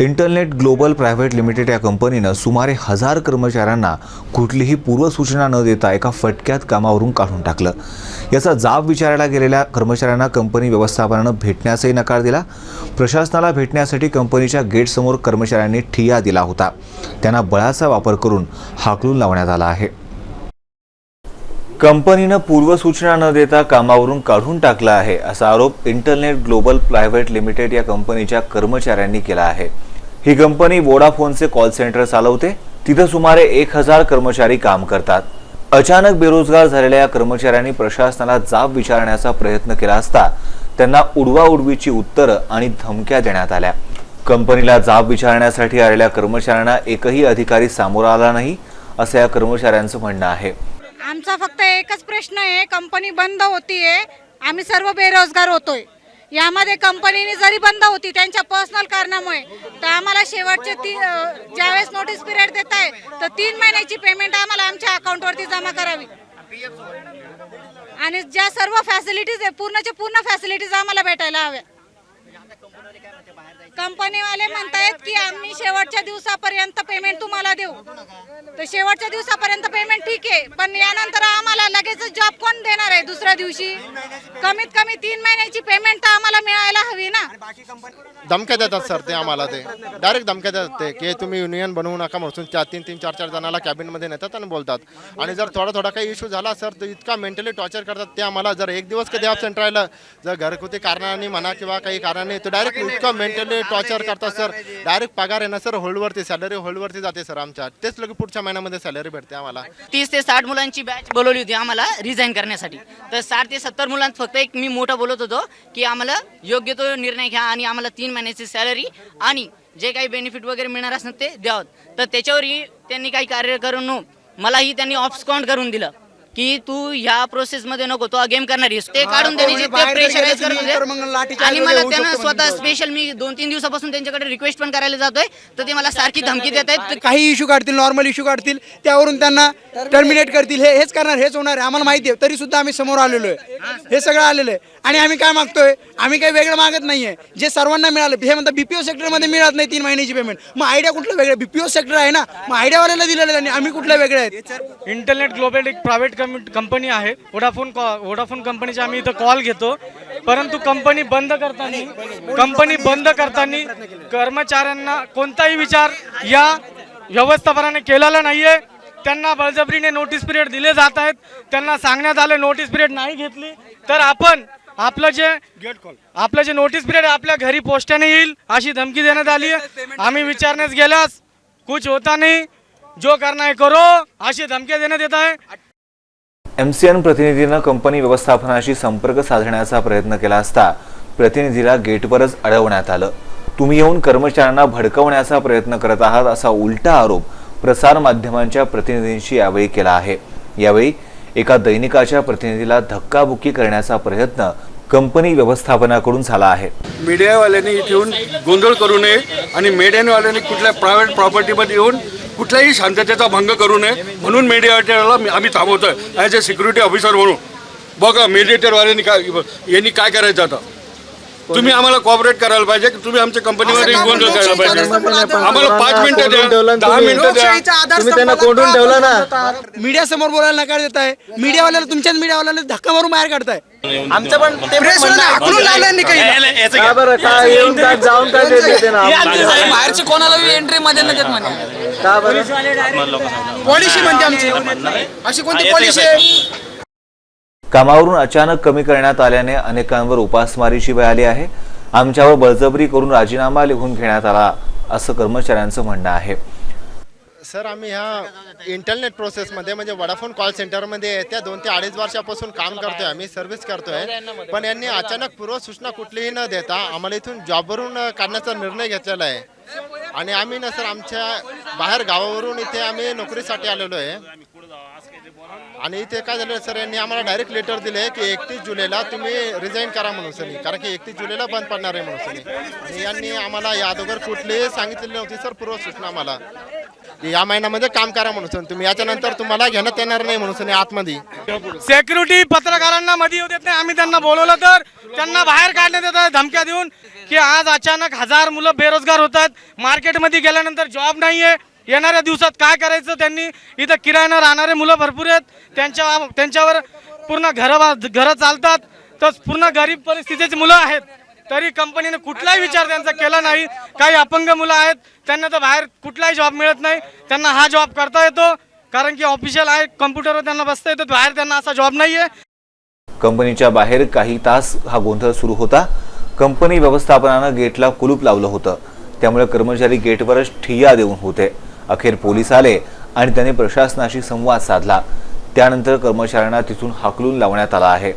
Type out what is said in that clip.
Internet global private limited या कंपनीनं सुमारे हजार कर्मचाऱ्यांना कुठलीही पूर्वसूचना न देता एका फटक्यात कामावरून काढून टाकलं. याचा जाब विचारायला गेलेल्या कर्मचाऱ्यांना कंपनी व्यवस्थापनानं भेटण्यासही नकार दिला. प्रशासनाला भेटण्यासाठी कंपनीच्या गेटसमोर कर्मचाऱ्यांनी ठिया दिला होता. त्यांना बळाचा वापर करून हाकलून लावण्यात आला आहे. कंपनीनं पूर्वसूचना न देता कामावरून काढून टाकला आहे असा आरोप इंटरनेट ग्लोबल प्रायव्हेट लिमिटेड या कंपनीच्या कर्मचाऱ्यांनी केला आहे. ही कंपनी वोडाफोनचे कॉल सेंटर चालवते. तिथं सुमारे एक हजार कर्मचारी काम करतात. अचानक बेरोजगार झालेल्या या कर्मचाऱ्यांनी प्रशासनाला जाब विचारण्याचा प्रयत्न केला असता त्यांना उडवाउडवीची उत्तरं आणि धमक्या देण्यात आल्या. कंपनीला जाब विचारण्यासाठी आलेल्या कर्मचाऱ्यांना एकही अधिकारी सामोरा आला नाही असं या कर्मचाऱ्यांचं म्हणणं आहे. आमचा फक्त एकच प्रश्न आहे कंपनी बंद होतीये आम्ही सर्व बेरोजगार होतोय. यामध्ये कंपनीने जरी बंद होती त्यांच्या पर्सनल कारणामुळे तर आम्हाला शेवटचे ती ज्यावेळेस नोटीस पिरियड देत आहे तर तीन महिन्याची पेमेंट आम्हाला आमच्या अकाउंटवरती जमा करावी. आणि ज्या सर्व फॅसिलिटीज आहे पूर्णच्या पूर्ण फॅसिलिटीज आम्हाला भेटायला हव्या. कंपनीवाले म्हणतायत की आम्ही शेवटच्या दिवसापर्यंत पेमेंट तुम्हाला देऊ. तर शेवटच्या दिवसापर्यंत पेमेंट ठीक आहे पण यानंतर आम्हाला लगेच जॉब कोण देणार आहे दुसऱ्या दिवशी? कमीत कमी तीन महिन्याची पेमेंट तर आम्हाला मिळायला हवी ना? धमक्या देतात सर ते आम्हाला ते. डायरेक्ट धमक्या देतात ते की तुम्ही युनियन बनवू नका म्हणून चार तीन तीन चार चार जणाला कॅबिनमध्ये नेतात आणि बोलतात. आणि जर थोडा थोडा काही इश्यू झाला सर तर इतका मेंटली टॉर्चर करतात ते आम्हाला. जर एक दिवस कधी ॲबसेंट राहिलं जर घरगुती कारणाने म्हणा किंवा काही कारणाने तर डायरेक्ट इतकं मेंटली टॉर्चर करतात सर डायरेक्ट पगार आहे ना सर होल्डवरती सॅलरी होल्डवरती जाते सर आमच्या. तेच लोक पुढच्या महिन्यामध्ये सॅलरी भेटते आम्हाला. तीस ते साठ मुलांची बॅच बोलवली होती आम्हाला रिझाईन करण्यासाठी. तर साठ ते सत्तर मुलांत फक्त एक मी मोठा बोलत होतो की आम्हाला योग्य तो निर्णय घ्या आणि आम्हाला तीन महिन्याची सॅलरी आणि जे काही बेनिफिट वगैरे मिळणार असणार ते द्यावं. तर त्याच्यावरही त्यांनी काही कार्य करून मलाही त्यांनी ऑफस्कॉन्ट करून दिलं. की तू ह्या प्रोसेस मध्ये नको तो गेम करणार आहेस. ते काढून देण्याचे ते प्रेशराईज करत आणि मला त्यांना शकतो स्वतः म्हणजे स्पेशल मी दोन तीन दिवसापासून त्यांच्याकडे रिक्वेस्ट पण करायला जातोय तर ते मला सारखी धमकी देत आहेत काही इश्यू काढतील नॉर्मल इश्यू काढतील त्यावरून त्यांना टर्मिनेट करतील. हे हेच करणार हेच होणार आहे. आम्हाला माहिती आहे तरी सुद्धा आम्ही समोर आलेलो आहे. हे सगळं आलेलं आहे. आणि आम्ही काय मागतोय? आम्ही काही वेगळं मागत नाहीये. जे सर्वांना मिळालं हे म्हणतात बीपीओ सेक्टरमध्ये मिळत नाही तीन महिन्याची पेमेंट मग आयडिया कुठलं वेगळं? बीपीओ सेक्टर आहे ना. मग आयडियावाल्याला दिलेलं आहे त्यांनी आम्ही कुठल्या वेगळे आहेत? इंटरनेट ग्लोबल एक प्रायव्हेट कंपनी आहे. वोडाफोन वोडाफोन कंपनीचे आम्ही इथं कॉल घेतो. परंतु कंपनी बंद करताना कंपनी बंद करताना कर्मचाऱ्यांना कोणताही विचार या व्यवस्थापनाने केलेला नाहीये. त्यांना बळजबरीने नोटीस पिरियड दिले जात आहेत. त्यांना सांगण्यात आले नोटीस पिरियड नाही घेतली तर आपण आपलं जे आपलं जे नोटीस पिरियड आपल्या घरी पोस्टाने येईल अशी धमकी देण्यात आली आहे. आम्ही विचारण्यास गेल्यास कुछ होता नाही. जो करना है करो अशी धमक्या देण्यात येत आहे. एम सी एन प्रतिनिधीनं कंपनी व्यवस्थापनाशी संपर्क साधण्याचा प्रयत्न केला असता प्रतिनिधीला गेटवरच अडवण्यात आलं. तुम्ही येऊन कर्मचाऱ्यांना भडकवण्याचा प्रयत्न करत आहात असा उलटा आरोप प्रसार माध्यमांच्या प्रतिनिधींशी यावेळी केला आहे. यावेळी एका दैनिकाच्या प्रतिनिधीला धक्काबुक्की करण्याचा प्रयत्न कंपनी व्यवस्थापनाकडून झाला आहे. मीडियावाल्यांनी इथे येऊन गोंधळ करू नये आणि मीडियावाल्यांनी कुठल्या प्रायव्हेट प्रॉपर्टीमध्ये येऊन कुठल्याही शांततेचा भंग करू नये. म्हणून मेडिएटरला आम्ही थांबवतोय. ॲज अ सिक्युरिटी ऑफिसर म्हणून. बघा मेडिएटरवाल्यांनी काय यांनी काय करायचं आता? तुम्ही आम्हाला कॉपरेट करायला पाहिजे की तुम्ही आमच्या कंपनीमध्ये असं का गोंधळ करायला पाहिजे. आम्हाला पाच मिनिटं द्या दहा मिनिटं द्या. तुम्ही त्यांना कोंडून ठेवला ना. मीडिया समोर बोलायला नकार देत आहे मीडियावाल्याला तुमच्याच मीडियावाल्याला धक्का मारून बाहेर काढताय. आमचं पण ते बरं? काय येऊन काय जाऊन काय बाहेरचे कोणाला एंट्री मध्ये न देत म्हणे. का बरं? पॉलिसी म्हणते आमची. अशी कोणती पॉलिसी आहे? कामावरून अचानक कमी करण्यात आल्याने अनेकांवर उपासमारीची वेळ आली आहे. आमच्यावर बळजबरी करून राजीनामा लिहून घेण्यात आला असं कर्मचाऱ्यांचं म्हणणं आहे. सर आम्ही ह्या इंटरनेट प्रोसेसमध्ये म्हणजे वडाफोन कॉल सेंटरमध्ये येत्या दोन ते अडीच वर्षापासून काम करतोय आम्ही सर्व्हिस करतोय. पण यांनी अचानक पूर्वसूचना कुठलीही न देता आम्हाला इथून जॉबवरून काढण्याचा निर्णय घेतलेला आहे. आणि आम्ही ना सर आमच्या बाहेर गावावरून इथे आम्ही नोकरीसाठी आलेलो आहे. आणि इथे काय झालं सर यांनी आम्हाला डायरेक्ट लेटर दिले की एकतीस जुलैला तुम्ही रिझाईन करा म्हणून सर कारण की एकतीस जुलैला बंद पडणार आहे म्हणून सर आणि यांनी आम्हाला या अगोदर कुठलीही सांगितलेली नव्हती सर पूर्व सूचना आम्हाला. या महिन्यामध्ये काम करा म्हणून तुम्ही. याच्यानंतर तुम्हाला घेण्यात येणार नाही म्हणून आतमध्ये. सेक्युरिटी पत्रकारांना मध्ये येऊ देत नाही. आम्ही त्यांना बोलवलं तर त्यांना बाहेर काढण्यात येतात धमक्या देऊन. की आज अचानक हजार मुलं बेरोजगार होतात. मार्केटमध्ये गेल्यानंतर जॉब नाही आहे येणाऱ्या दिवसात काय करायचं? त्यांनी इथं किरायानं राहणारे मुलं भरपूर आहेत. त्यांच्या त्यांच्यावर पूर्ण घरं घरं चालतात. तर पूर्ण गरीब परिस्थितीची मुलं आहेत. तरी कंपनीने कुठलाही विचार त्यांचा केला नाही. काही अपंग मुलं आहेत. त्यांना तर बाहेर कुठलाही जॉब मिळत नाही. त्यांना हा जॉब करता येतो. कारण की ऑफिशियल आहे. कम्प्युटरवर त्यांना बसता येतो. बाहेर त्यांना असा जॉब नाही आहे कंपनीच्या बाहेर काही तास हा गोंधळ सुरू होता. कंपनी व्यवस्थापनानं गेटला कुलूप लावलं होतं. त्यामुळे कर्मचारी गेटवरच ठिय्या देऊन होते. अखेर पोलीस आले आणि त्यांनी प्रशासनाशी संवाद साधला. त्यानंतर कर्मचाऱ्यांना तिथून हाकलून लावण्यात आला आहे.